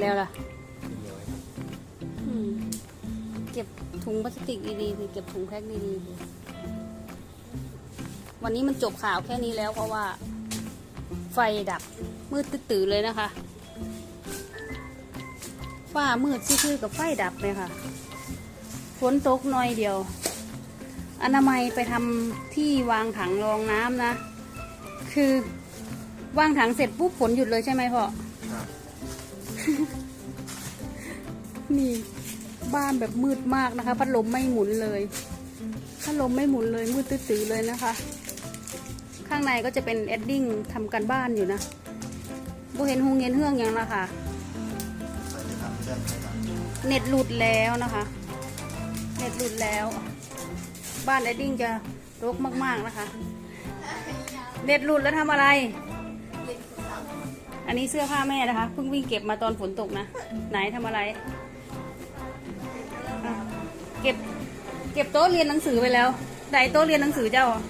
แล้วล่ะอืมเก็บถุงพลาสติกดีๆสิเก็บถุงแพ็คดีๆวันนี้มันจบข่าวแค่นี้แล้วเพราะว่า ไฟดับมืดตื้อๆเลยนะคะฝ้ามืดซื่อๆกับไฟดับเลยค่ะฝนตกหน่อยเดียว อนามัยไปทำที่วางถังรองน้ำนะ คือวางถังเสร็จปุ๊บฝนหยุดเลยใช่ไหมพ่อ นี่บ้านแบบมืดมากนะคะ พัดลมไม่หมุนเลย พัดลมไม่หมุนเลย มืดตื้อเลยนะคะ ข้างในก็จะเป็นแอดดิ้งทำกันบ้านอยู่นะบูเห็นฮงเงินเฮืองอย่างละค่ะใส่จะเรื่อครับเน็ตหลุดแล้วนะคะ เน็ตหลุดแล้ว บ้านแอดดิ้งจะรกมาก ๆนะคะ เน็ตหลุดแล้วทำอะไร อันนี้เสื้อผ้าแม่นะคะ เพิ่งวิ่งเก็บมาตอนฝนตกนะ ไหนทำอะไรอะเก็บ เก็บโต๊ะเรียนหนังสือไปแล้วไหนโต๊ะเรียนหนังสือเจ้าอะ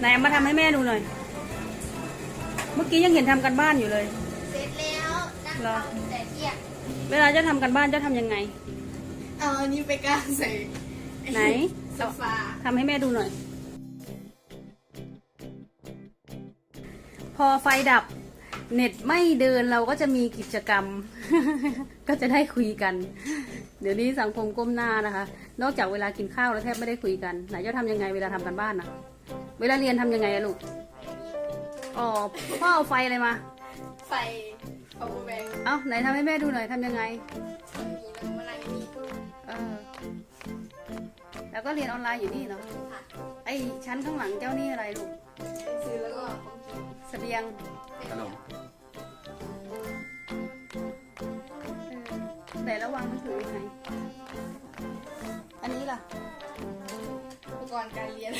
ไหนเอามาทำให้แม่ดูหน่อย เมื่อกี้ยังเห็นทำกันบ้านอยู่เลย เสร็จแล้วนั่งเหรอทำแต่เที่ยงเวลาเจะทำกันบ้านเจะทำยังไง เอาอันนี้ไปกางใส่ ไหนโซฟาทำให้แม่ดูหน่อย พอไฟดับ เน็ตไม่เดินเราก็จะมีกิจกรรม ก็จะได้คุยกัน เดี๋ยวนี้สังคมก้มหน้านะคะ นอกจากเวลากินข้าวแล้วแทบไม่ได้คุยกันไหนจะทำยังไงเวลาทำกันบ้านนะเวลาเรียนทำยังไงอะลูกอ๋อพ่อเอาไฟอะไรมา ไฟ power bank เอ้าไหนทำให้แม่ดูหน่อยทำยังไงมีน้ำมันอะไรนี่เออแล้วก็เรียนออนไลน์อยู่นี่เนาะค่ะไอ้ชั้นข้างหลังเจ้านี่อะไรลูกซื้อแล้วก็ของกินเสบียงขนม แต่ระวังมันถือยังไงอันนี้ล่ะ อุปกรณ์การเรียน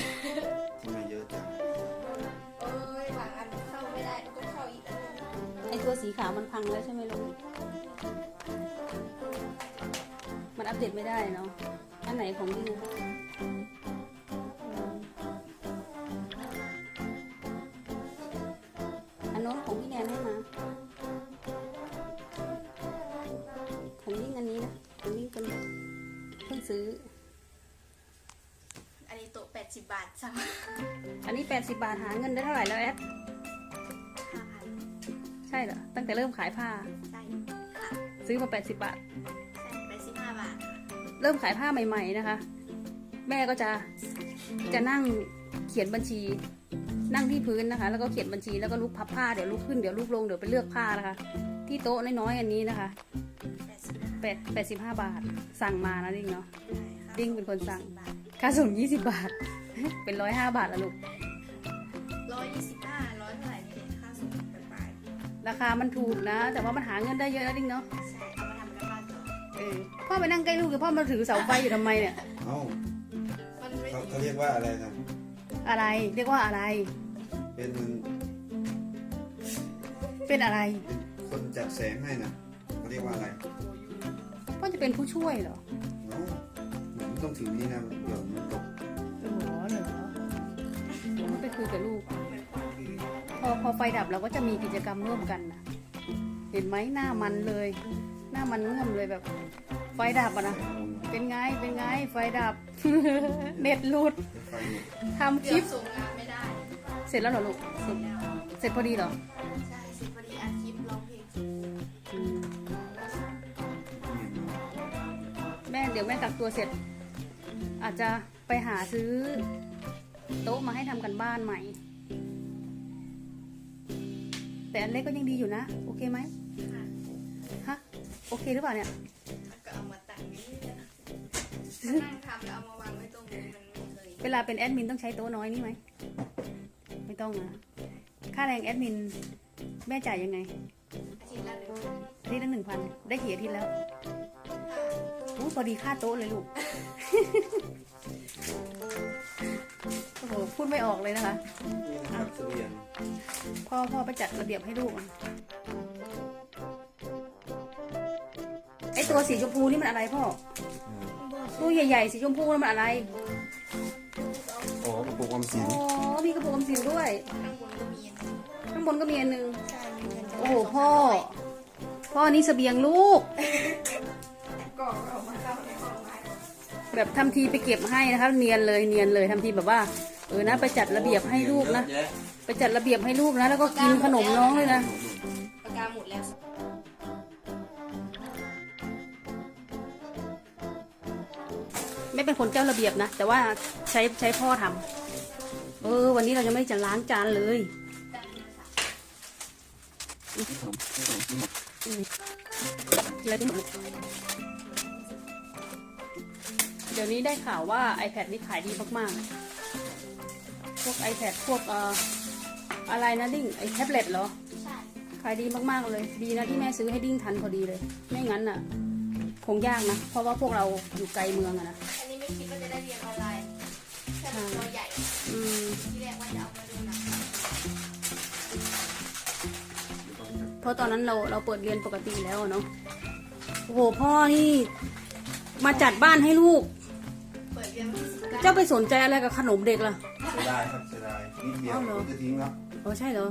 ทำไมเยอะจังโอ้ยบางอันเข้าไม่ได้ต้องเข้าอีกอันหนึ่งไอตัวสีขาวมันพังแล้วใช่ไหมลูก มันอัปเดตไม่ได้เนาะ อันไหนของดิวอัน 80บาทสั่งอันนี้ 80 บาทหาเงินได้เท่าไหร่แล้วแอด5,000ใช่เหรอ ตั้งแต่เริ่มขายผ้า ใช่ค่ะซื้อมา 80 บาท ใช่85บาทเริ่มขายผ้าใหม่ ๆนะคะ แม่ก็จะจะนั่งเขียนบัญชี นั่งที่พื้นนะคะ แล้วก็เขียนบัญชีแล้วก็ลุกพับผ้าเดี๋ยวลุกขึ้นเดี๋ยวลุกลงเดี๋ยวไปเลือกผ้านะคะ ที่โต๊ะน้อยๆอันนี้นะคะ85แปดแปดสิบห้าบาทสั่งมานะดิ้งเนาะใช่ค่ะดิ้งเป็นคนสั่ง บาท ค่าส่งยี่สิบบาท เป็นร้อยห้าบาทละลูก125ร้อยเท่าไหร่นี่ค่าส่งไปปลายราคามันถูกนะ แต่ว่ามันหาเงินได้เยอะนะดิ้งเนาะใช่ เอามาทำกันบ้านต่อเออพ่อไปนั่งใกล้ลูกกับพ่อมาถือเสาไฟอยู่ทำไมเนี่ยเอ้ามันไม่เขาเขาเรียกว่าอะไรครับอะไรเรียกว่าอะไร เป็นมันเป็นอะไรเป็นคนจัดแสงให้นะเขาเรียกว่าอะไรพ่อจะเป็นผู้ช่วยเหรอเนาะมันต้องถือนี่นะเดี๋ยวมันตก ไปคุยกับลูก พอพอไฟดับเราก็จะมีกิจกรรมร่วมกันนะเห็นไหมหน้ามันเลย หน้ามันเงื่อมเลยแบบ ไฟดับอะนะเป็นไงเป็นไงไฟดับ เน็ตหลุดไฟเนี่ยทำคเกืลิอปบส่งงานไม่ได้เสร็จแล้วเหรอลูกเสร็จเสร็จพอดีเหรอใช่สิพอดีอัดคลิปร้องเพลงอืมเนี่ยเนาะแม่เดี๋ยวแม่กักตัวเสร็จ อาจจะไปหาซื้อ โต๊ะมาให้ทำกันบ้านใหม่ แต่อันเล็กก็ยังดีอยู่นะ โอเคไหมค่ะฮะ โอเคหรือเปล่าเนี่ยแล้วก็เอามาตั้งนี้นะนั่งทำแล้วเอามาวางไว้ตรงนี้มันไม่เคยเวลาเป็นแอดมินต้องใช้โต๊ะน้อยนี่ไหม ไม่ต้องนะค่าแรงแอดมินแม่จ่ายยังไงอาทิตย์ละหนึ่งอาทิตย์ละหนึ่งพันได้กี่อาทิตย์แล้ว อู้พอดีค่าโต๊ะเลยลูก โอ้โหพูดไม่ออกเลยนะคะ นี่นะครับเสบียงพ่อพ่อไปจัดระเบียบให้ลูกอะไอตัวสีชมพูนี่มันอะไรพ่ออืมตู้ใหญ่ ๆ สีชมพูนั่นมันอะไร อ๋อกระปุกออมสินอ๋อ มีกระปุกออมสินด้วย ข้างบนก็มีอันนี้ข้างบนก็มีอันหนึง ใช่มีเงินจะโอ้โห พ่อสพ่อนี่เสบียงลูกก่ แบบทำทีไปเก็บให้นะคะ เนียนเลยเนียนเลยทำทีแบบว่า เออนะไปจัดระเบียบให้ลูกนะเยอแยไปจัดระเบียบให้ลูกนะ แล้วก็กินขนมน้องเลยนะปากกาหมดแล้วไม่เป็นคนเจ้าระเบียบนะ แต่ว่าใช้ใช้พ่อทำเออ วันนี้เราจะไม่จะล้างจานเลยแล้วที่ เดี๋ยวนี้ได้ข่าวว่า iPad นี่ขายดีมากๆ พวก iPad พวกเอ่ออะไรนะดิ้งไอแท็บเล็ตเหรอ ใช่ ขายดีมากๆเลย ดีนะที่แม่ซื้อให้ดิ้งทันพอดีเลย ไม่งั้นน่ะ คงยากนะ เพราะว่าพวกเราอยู่ไกลเมืองอะนะ อันนี้ไม่คิดว่าจะได้เรียนออนไลน์แค่เป็นตัวใหญ่ อืม ที่แรกว่าจะเอามาดูหนังเพราะตอนนั้นเราเราเปิดเรียนปกติแล้วอะเนาะ โอ้โหพ่อนี่ มาจัดบ้านให้ลูก เปิดเรียนวันที่สิบเก้าเจ้าไปสนใจอะไรกับขนมเด็กล่ะ เสียดายครับเสียดายนิดเดียวเอาเหรอผมจะทิ้งแล้ว อ๋อใช่เหรอ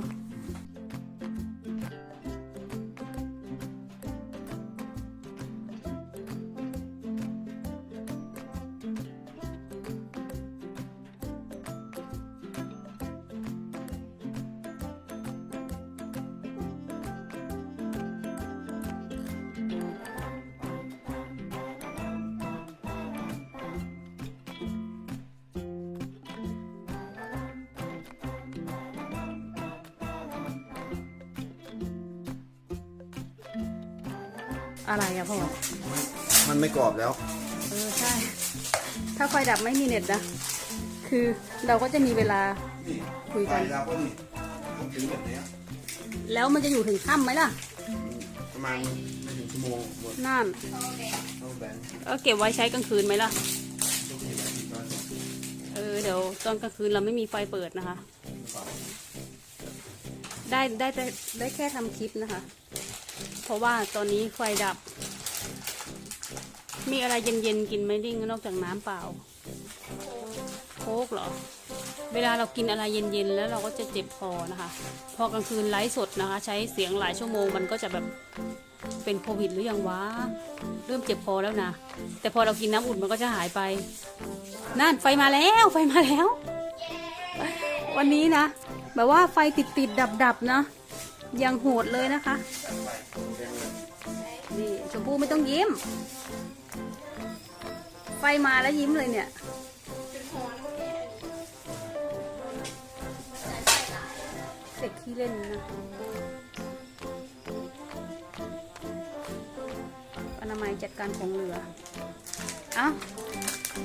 อะไรอะพ่อมันไม่กรอบแล้ว เออใช่ ถ้าไฟดับไม่มีเน็ตนะ คือเราก็จะมีเวลานี่คุยกัน ไฟเราก็นี่ต้องถึงแบบเนี้ยแล้วมันจะอยู่ถึงค่ำไหมล่ะ ประมาณไม่ถึงชั่วโมงหมดนั่นต้องแบนก็เก็บไว้ใช้กลางคืนไหมล่ะ ต้องเก็บไว้ที่บ้านเออเดี๋ยวตอนกลางคืนเราไม่มีไฟเปิดนะคะ ได้ได้ได้ได้แค่ทำคลิปนะคะ เพราะว่าตอนนี้ไฟดับ มีอะไรเย็นๆกินไหมดิ้งนอกจากน้ำเปล่าโค้กเหรอ เวลาเรากินอะไรเย็นๆแล้วเราก็จะเจ็บคอนะคะ พอกลางคืนไลฟ์สดนะคะ ใช้เสียงหลายชั่วโมงมันก็จะแบบเป็นโควิดหรือยังวะเริ่มเจ็บคอแล้วนะ แต่พอเรากินน้ำอุ่นมันก็จะหายไป นั่นไฟมาแล้วไฟมาแล้ว วันนี้นะ แบบว่าไฟติดติดดับดับๆนะยังโหดเลยนะคะ นี่ชมพู่ไม่ต้องยิ้ม ไฟมาแล้วยิ้มเลยเนี่ยเป็นหอนพวกนี้ใส่ใส่หลายเด็กขี้เล่นนะอนามัยจัดการของเหลือ เอ้า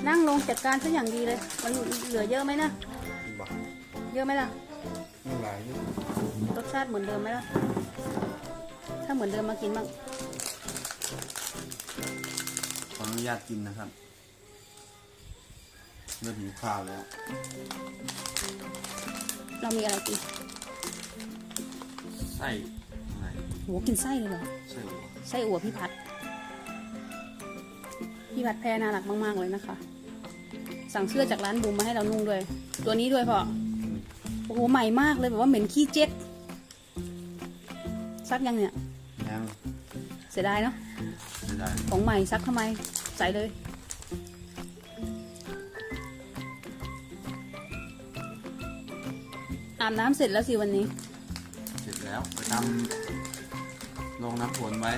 นั่งลงจัดการซะอย่างดีเลย มันเหลือเยอะไหมนะกินบ่เยอะไหมล่ะไม่หลายอยู่รสชาติเหมือนเดิมไหมล่ะ ถ้าเหมือนเดิมมากินบ้าง ออนุญาตกินนะครับเริ่มหิวข้าวแล้ว เรามีอะไรกินไส้อะไรโหกินไส้เลยเหรอ ไส้หัวไส้อั่วพี่พัด พี่พัดแพรน่ารักมาก ๆ เลยนะคะ สั่งเสื้อจากร้านบูมมาให้เรานุ่งด้วย ตัวนี้ด้วยพ่อ โอ้โห ใหม่มากเลยแบบว่าเหม็นขี้เจ็ดซักยังเนี่ย ยังเสียดายเนาะเสียดายของใหม่ซักทำไม ใส่เลย อาบน้ำเสร็จแล้วสิวันนี้ เสร็จแล้วไปทำลงน้ำฝนไว้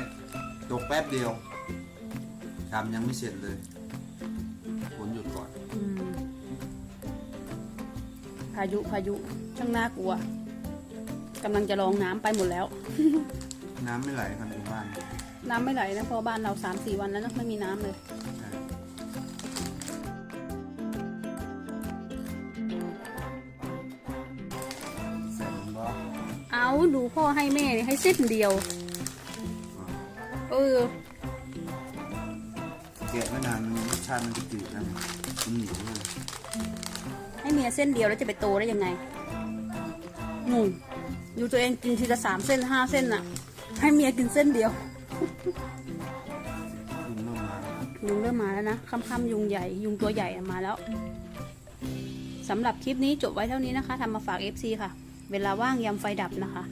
ตกแป๊บเดียวทำยังไม่เสร็จเลยฝนหยุดก่อนอืมพายุพายุช่างน่ากลัวกำลังจะลองน้ำไปหมดแล้ว น้ำไม่ไหลครับในบ้าน น้ำไม่ไหลนะเพราะบ้านเราสามสี่วันแล้วนะไม่มีน้ำเลย เอาดูพ่อให้แม่นี่ให้เส้นเดียว เออแกะไม่นานมันรสชาติมันจะจืดแล้วมันเหนียวเลยให้เมียเส้นเดียวแล้วจะไปโตได้ยังไงนุ่นอยู่ตัวเองกินทีละสามเส้นห้าเส้นน่ะ ให้เมียกินเส้นเดียวยุงเริ่มมาแล้วยุงเริ่มมาแล้วนะค่ำๆยุงใหญ่ ยุงตัวใหญ่มาแล้วสำหรับคลิปนี้จบไว้เท่านี้นะคะทำมาฝาก FC ค่ะ เวลาว่างยามไฟดับนะคะ